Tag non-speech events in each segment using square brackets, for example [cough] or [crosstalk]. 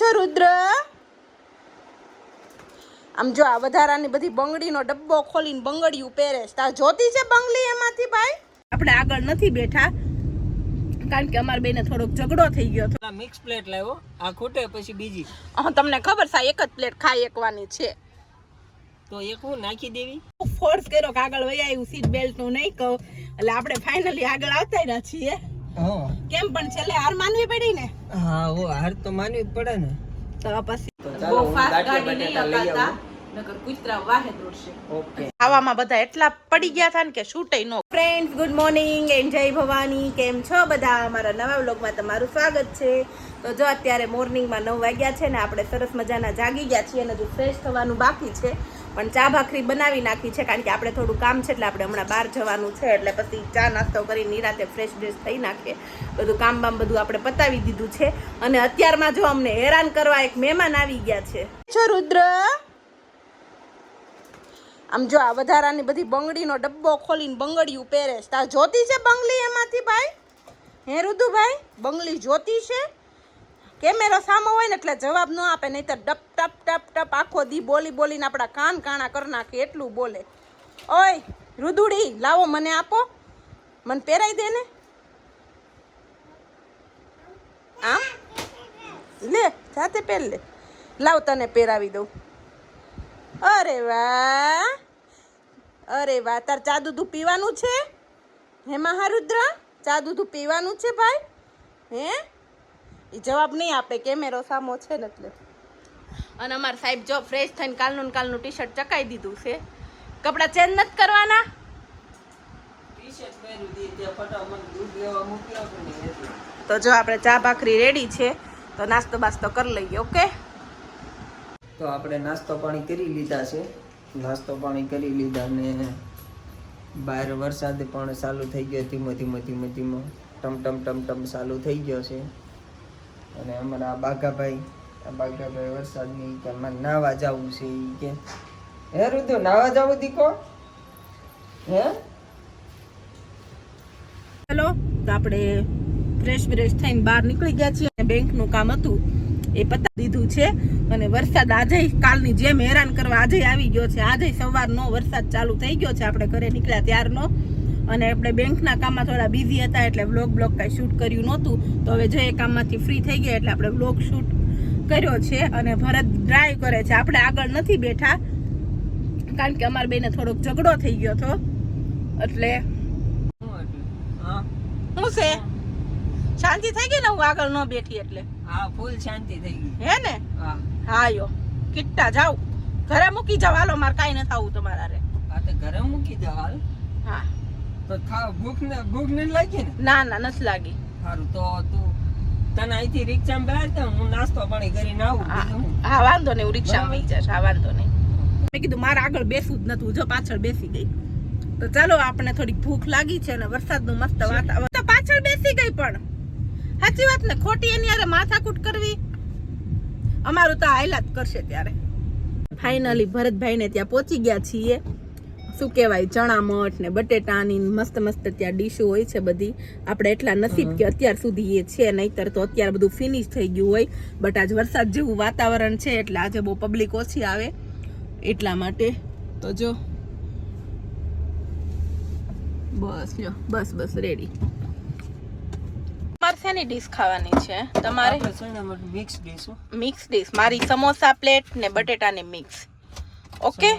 છો રુદ્ર? આમ જો આ વધારાની બધી બંગડીનો ડબ્બો ખોલીને બંગડીયું પહેરે તાર જોતી છે બંગલી એમાંથી ભાઈ? આપણે આગળ નથી બેઠા કારણ કે અમાર બેને થોડોક ઝઘડો થઈ ગયો હતો. મિક્સ પ્લેટ લાવ્યો આ ખૂટે પછી બીજી. હા તમને ખબર છે એક જ પ્લેટ ખાઈ એકવાની છે. તો એક હું નાખી દેવી? ફોર્સ કર્યો કે આગળ વયા આવ્યું સીટ બેલ્ટનું નહીં કહું. એટલે આપણે ફાઇનલી આગળ આવતા રહ્યા છીએ. કેમ પણ છેલ્લે હાર માનવી પડી ને? હા ઓ હાર તો માનવી જ પડે ને. તો પછી બહુ ફાસ્ટ ગાડી નહીં બટાટા લઈ હકાતા, આવું. નકર કૂતરા વાહે દોડશે. ઓકે. ખાવામાં બધા એટલા પડી ગયા હતા ને કે શૂટય નો. ફ્રેન્ડ્સ ગુડ મોર્નિંગ એન્ડ જય ભવાની કેમ છો બધા? અમારા નવા વ્લોગમાં તમારું સ્વાગત છે. તો જો અત્યારે મોર્નિંગમાં નવ વાગ્યા છે ને આપણે સરસ મજાના જાગી ગયા છીએ અને હજુ ફ્રેશ થવાનું બાકી છે. પણ ચા ભાખરી બનાવી નાખી છે, કારણ કે આપણે થોડું કામ છે એટલે આપણે હમણાં બહાર જવાનું છે, એટલે પછી ચા નાસ્તો કરી નિરાતે ફ્રેશ બ્રેશ થઈ નાખીએ. બધું કામ બામ બધું આપણે પતાવી દીધું છે. અને અત્યારમાં જો અમને હેરાન કરવા એક મહેમાન આવી ગયા છે. છો, રુદ્ર? આમ જો આ વધારાની બધી બંગડીનો ડબ્બો ખોલીને બંગડીયું પહેરે છે. તાર જોતી છે બંગલી એમાંથી ભાઈ? હે રુદુભાઈ બંગલી જોતી છે? કેમેરો સામો હોય ને એટલે જવાબ ન આપે નહીં તો ડપ, ટપ ટપ ટપ આખો દી બોલી બોલીને આપણા કાન કાણા કરી નાખે એટલું બોલે. ઓય, રુદુડી, લાવો મને આપો. મને પહેરાઈ દે ને. આમ? લે, જાતે પહેર લે. લાવ તને પહેરાવી દઉં. અરે વાહ. અરે વાહ, તાર ચા દૂધું પીવાનું છે? હે મહારુદ્ર? ચા દૂધું પીવાનું છે ભાઈ? હે? એ જવાબ નહીં આપે, કેમેરો સામો છે ને એટલે. અને અમારા સાહેબ જો ફ્રેશ થઈને કાલનું કાલનું ટી શર્ટ ચકાઈ દીધું છે. કપડાં ચેન્જ નથી કરવાના. તો જો આપણે ચા ભાખરી રેડી છે તો નાસ્તો બાસ્તો કરી લઈએ ઓકે? તો આપણે નાસ્તો પાણી કરી લીધા છે. નાસ્તો પાણી કરી લીધા ને બહાર વરસાદ પણ ચાલુ થઈ ગયો ધીમો ધીમો ધીમો ધીમો. ટમ ટમ ટમ ટમ ચાલુ થઈ ગયો છે. અને અમારા બાઘાભાઈ બાઘાભાઈ વરસાદની કે અમારે નાવા જવું છે એ કે. હે રુદુ નાવા જવું દીકો? હે? હેલો, તો આપણે ફ્રેશ બ્રેશ થઈને બહાર નીકળી ગયા છીએ. અને બેંકનું કામ હતું, એ પતાવી દીધું છે. અને વરસાદ આજે કાલની જેમ હેરાન કરવા આજે આવી ગયો છે. આજે સવારનો વરસાદ ચાલુ થઈ ગયો છે. આપણે ઘરે નીકળ્યા ત્યારનો. અને આપણે બેંકના કામમાં થોડા બિઝી હતા એટલે બ્લોગ કાંઈ શૂટ કર્યું નહોતું. તો હવે જે કામમાંથી ફ્રી થઈ ગયા એટલે આપણે વ્લોગ શૂટ કર્યો છે અને ભરત ડ્રાઈવ કરે છે. આપણે આગળ નથી બેઠા. કારણ કે અમારા બેને થોડોક ઝઘડો થઈ ગયો હતો. એટલે શું છે? શાંતિ થઈ ગઈ ને હું આગળ ન બેઠી એટલે? હા ફૂલ શાંતિ થઈ ગઈ. હે ને? હા. યો. કિટ્ટા જાવ ઘરે મૂકી જાવ હાલો મારે કાંઈ ન થાવું તમારા રે. હા તો ઘરે મૂકી જાવ હાલ. હા. તો ભૂખ ને ભૂખ ને લાગી ને? ના ના નથી લાગી. સારું તો તું તને અહીંથી રિક્ષામાં બેહાડ દે હું નાસ્તો પાણી કરીને આવું હા. વાંધો નહીં હું રિક્ષામાં વહી જઈશ હા વાંધો નહીં. મેં કીધું મારે આગળ બેસવું જ નતું જો પાછળ બેસી ગઈ. તો ચાલો આપણે થોડીક ભૂખ લાગી છે અને વરસાદનું મસ્ત વાતાવરણ. તો પાછળ બેસી ગઈ પણ. સાચી વાત ને ખોટી એની યારે માથાકૂટ કરવી. અમારું તો હાઈલાત કરશે ત્યારે. ફાઇનલી ભરતભાઈને ત્યાં પહોંચી ગયા છીએ. શું કહેવાય ચણા મઠ ને બટેટાની ને મસ્ત મસ્ત ત્યાં ડીશો હોય છે બધી. આપણે એટલા નસીબ કે અત્યાર સુધી એ છે નહીતર તો અત્યારે બધું ફિનિશ થઈ ગયું હોય. બટ આજ વરસાદ જેવું વાતાવરણ છે એટલે આજે બહુ પબ્લિક ઓછી આવે. એટલા માટે તો જો. બસ જો બસ બસ રેડી તમારે શેની ડીશ ખાવાની છે. તમારે? મિક્સ દઈશું મિક્સ ડીશ મારી સમોસા પ્લેટ ને બટેટાની મિક્સ ઓકે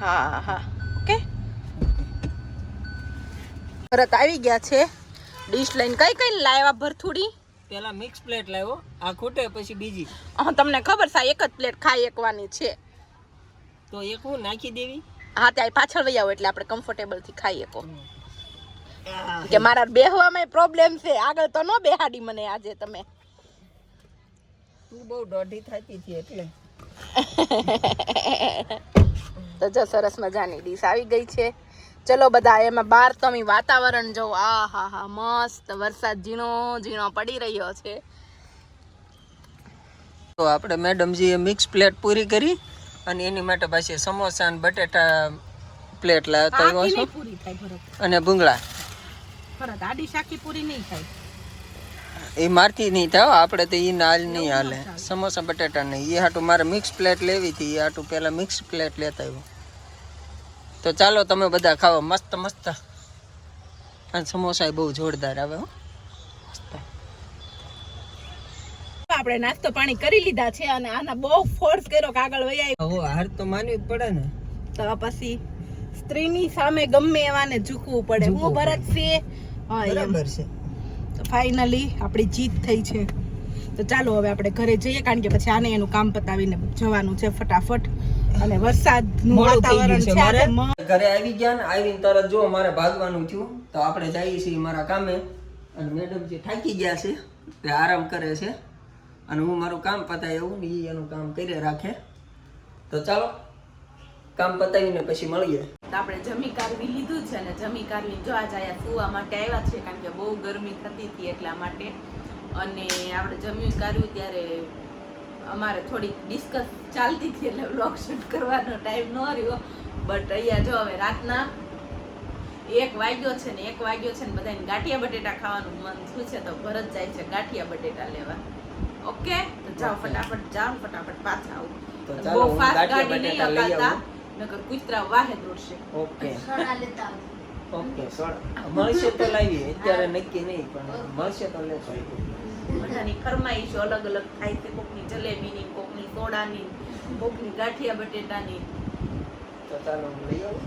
હા હા. ઓકે ભરત આવી ગયા છે. ડીશ લઈને કઈ કઈ લાવ્યા ભરથુડી? પેલા મિક્સ પ્લેટ લાવ્યો આ ખૂટે પછી બીજી. હા તમને ખબર છે એક જ પ્લેટ ખાઈ એકવાની છે. તો એક હું નાખી દેવી? હા ત્યાં પાછળ વહી આવો એટલે આપણે કમ્ફર્ટેબલથી ખાઈ શકો. કે મારા બેહવામાં પ્રોબ્લેમ છે. આગળ તો ન બેહાડી મને આજે તમે. તું બહુ દોઢી થતી હતી એટલે. [laughs] તો જો સરસ મજાની ડીશ આવી ગઈ છે. ચલો બધા એમાં બહાર તમે વાતાવરણ જો આ હા હા મસ્ત વરસાદ ઝીણો ઝીણો પડી રહ્યો છે. તો આપણે મેડમજીએ મિક્સ પ્લેટ પૂરી કરી અને એની માટે પાછી સમોસા અને બટેટા પ્લેટ લાવ્યો અને ભૂંગળા. ભરત આડી શાકી પૂરી નહીં થાય. એ મારથી નહીં થાવ આપણે તો એ નાલ નહીં હાલે. સમોસા બટાટા નહીં. એ હાટું મારે મિક્સ પ્લેટ લેવી હતી એ હાટું પહેલાં મિક્સ પ્લેટ લેતા આવ્યો. તો ચાલો તમે બધા ખાઓ મસ્ત મસ્ત. અને સમોસા બહુ જોરદાર આવે હો. આપણે નાસ્તો પાણી કરી લીધા છે અને આના બહુ ફોર્સ કર્યો કે આગળ વૈયા હો હાર તો માનવી જ પડે ને. તો પછી સ્ત્રીની સામે ગમે એવાને ઝૂકવું પડે. હું ભરત છે હા બરાબર છે. તો ફાઇનલી આપણી જીત થઈ છે. તો ચાલો હવે આપણે ઘરે જઈએ કારણ કે પછી આને એનું કામ પતાવીને જવાનું છે ફટાફટ. અને વરસાદનું વાતાવરણ છે ઘરે આવી ગયા ને આવીને તરત જો મારે ભાગવાનું થયું. તો આપણે જઈએ છીએ મારા કામે. અને મેડમ જે થાકી ગયા છે તે આરામ કરે છે. અને હું મારું કામ પતાય એવું ને એનું કામ કરી રાખે. તો ચાલો. કામ પતાવીને પછી મળીએ આપણે જમી કારવી લીધું છે અને જમી કારવી જો આજ આયા સુવા માટે આવ્યા છે કારણ કે બહુ ગરમી થતી હતી એટલા માટે. અને આપણે જમી કારવ્યું ત્યારે અમારે થોડીક ડિસ્કસ ચાલતી હતી એટલે બ્લોગ શૂટ કરવાનો ટાઈમ ન રહ્યો. બટ અહીંયા જો હવે રાતના એક વાગ્યો છે ને એક વાગ્યો છે ને બધાને ગાંઠિયા બટેટા ખાવાનું મન થયું છે તો ભરત જાય છે ગાંઠિયા બટેટા લેવા. ઓકે તો જાઓ ફટાફટ જાઓ ફટાફટ પાછા આવું. બહુ ગાંઠિયા ગાડી નહીં આવું. નકર કૂતરા વાહે દોડશે. ઓકે. ઓકે સોળ મળશે તો લાવીએ અત્યારે નક્કી નહીં પણ મળશે તો લેશું. બધાની ફરમાઈશો અલગ અલગ થાય છે કોકની જલેબીની કોકની સોડાની કોકની ગાંઠિયા બટેટાની. તો ચાલો હું લઈ આવું.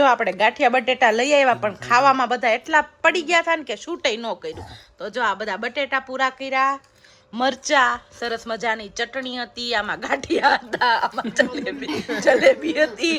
જો આપણે ગાંઠિયા બટેટા લઈ આવ્યા પણ ખાવામાં બધા એટલા પડી ગયા હતા ને કે શૂટે ન કર્યું. તો જો આ બધા બટેટા પૂરા કર્યા. મરચા સરસ મજાની ચટણી હતી આમાં ગાંઠિયા હતા આમાં જલેબી જલેબી હતી.